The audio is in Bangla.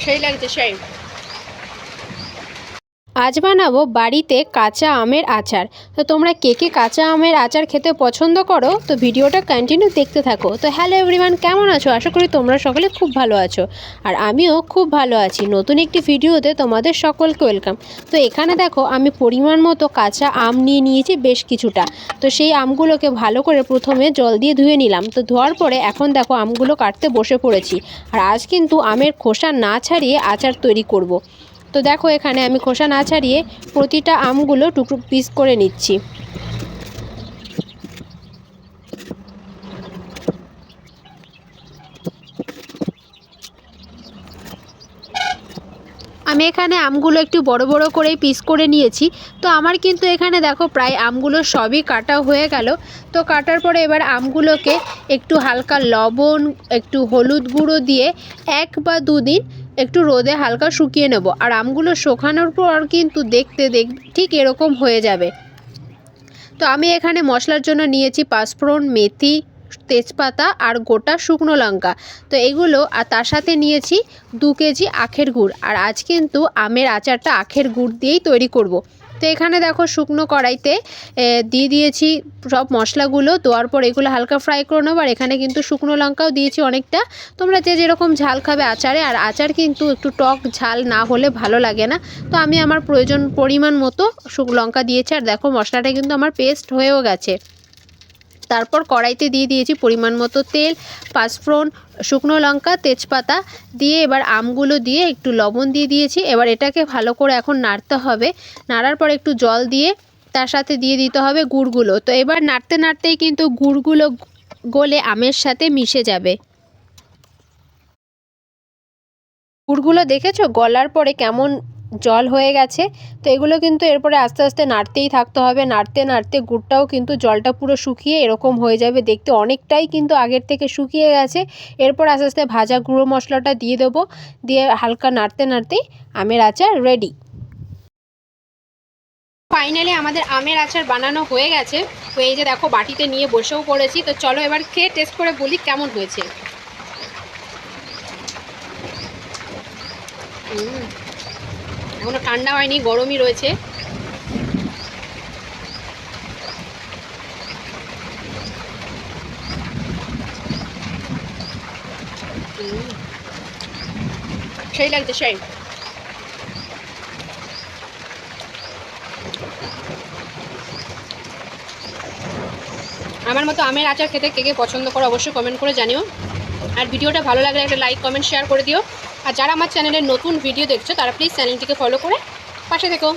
সেই লাগছে সেই আজ বানাবো বাড়িতে কাঁচা আমের আচার। তো তোমরা কে কে কাঁচা আমের আচার খেতে পছন্দ করো, তো ভিডিওটা কন্টিনিউ দেখতে থাকো। তো হ্যালো এভরিওয়ান কেমন আছো? আশা করি তোমরা সকলে খুব ভালো আছো। আর আমিও খুব ভালো আছি। নতুন একটি ভিডিওতে তোমাদের সকলকে ওয়েলকাম তো এখানে দেখো, আমি পরিমাণ মতো কাঁচা আম নিয়ে নিয়েছি বেশ কিছুটা। তো সেই আমগুলোকে ভালো করে প্রথমে জল দিয়ে ধুয়ে নিলাম। তো ধোয়ার পরে এখন দেখো, আমগুলো কাটতে বসে পড়েছি। আর আজ কিন্তু আমের খোসা না ছাড়িয়ে আচার তৈরি করব। তো দেখো এখানে আমি খোসা না ছাড়িয়ে প্রতিটা আমগুলো টুকরো পিস করে নিচ্ছি। আমি এখানে আমগুলো একটু বড় বড় করেই পিস করে নিয়েছি। তো আমার কিন্তু এখানে দেখো প্রায় আমগুলো সবই কাটা হয়ে গেল। তো কাটার পরে এবার আমগুলোকে একটু হালকা লবণ, একটু হলুদ গুঁড়ো দিয়ে এক বা দুদিন একটু রোদে হালকা শুকিয়ে নেব। আর আমগুলো শুকানোর পর কিন্তু দেখতে দেখ, ঠিক এরকম হয়ে যাবে। তো আমি এখানে মশলার জন্য নিয়েছি পাঁচফোড়ন, মেথি, তেজপাতা আর গোটা শুকনো লঙ্কা। তো এগুলো আর তার সাথে নিয়েছি দু কেজি আখের গুড়। আর আজ কিন্তু আমের আচারটা আখের গুড় দিয়েই তৈরি করব। তো এখানে দেখো শুকনো কড়াইতে দিয়ে দিয়েছি সব মশলাগুলো, দেওয়ার পর এগুলো হালকা ফ্রাই করে নেব। আর এখানে কিন্তু শুকনো লঙ্কাও দিয়েছি অনেকটা। তোমরা যে যেরকম ঝাল খাবে আচারে, আর আচার কিন্তু একটু টক ঝাল না হলে ভালো লাগে না। তো আমি আমার প্রয়োজন পরিমাণ মতো শুক, লঙ্কা দিয়েছি। আর দেখো মশলাটা কিন্তু আমার পেস্ট হয়েও গেছে। তারপর কড়াইতে দিয়ে দিয়েছি পরিমাণ মতো তেল, পাঁচফোড়ন, শুকনো লঙ্কা, তেজপাতা দিয়ে এবার আমগুলো দিয়ে একটু লবণ দিয়ে দিয়েছি। এবার এটাকে ভালো করে এখন নাড়তে হবে। নাড়ার পর একটু জল দিয়ে তার সাথে দিয়ে দিতে হবে গুড়গুলো। তো এবার নাড়তে নাড়তেই কিন্তু গুড়গুলো গলে আমের সাথে মিশে যাবে। গুড়গুলো দেখেছ? গলার পরে কেমন জল হয়ে গেছে, তো এগুলো কিন্তু এরপরে আস্তে আস্তে নাড়তেই থাকতে হবে। নাড়তে নাড়তে গুড়টাও কিন্তু জলটা পুরো শুকিয়ে এরকম হয়ে যাবে দেখতে অনেকটাই কিন্তু আগের থেকে শুকিয়ে গেছে। এরপর আস্তে আস্তে ভাজা গুঁড়ো মশলাটা দিয়ে দেবো। দিয়ে হালকা নাড়তে নাড়তেই আমের আচার রেডি ফাইনালি আমাদের আমের আচার বানানো হয়ে গেছে। তো এই যে দেখো বাটিতে নিয়ে বসেও পড়েছি। তো চলো এবার খেয়ে টেস্ট করে বলি কেমন হয়েছে। হুম এখনও ঠান্ডা হয়নি, গরমই রয়েছে। সেই লাগছে, সেই। আমার মতো আমের আচার খেতে কে কে পছন্দ করো অবশ্যই কমেন্ট করে জানিও। আর ভিডিওটা ভালো লাগলে একটা লাইক কমেন্ট শেয়ার করে দিও। আর যারা আমার চ্যানেলে নতুন ভিডিও দেখছ তারা প্লিজ চ্যানেলটিকে ফলো করে পাশে থেকো।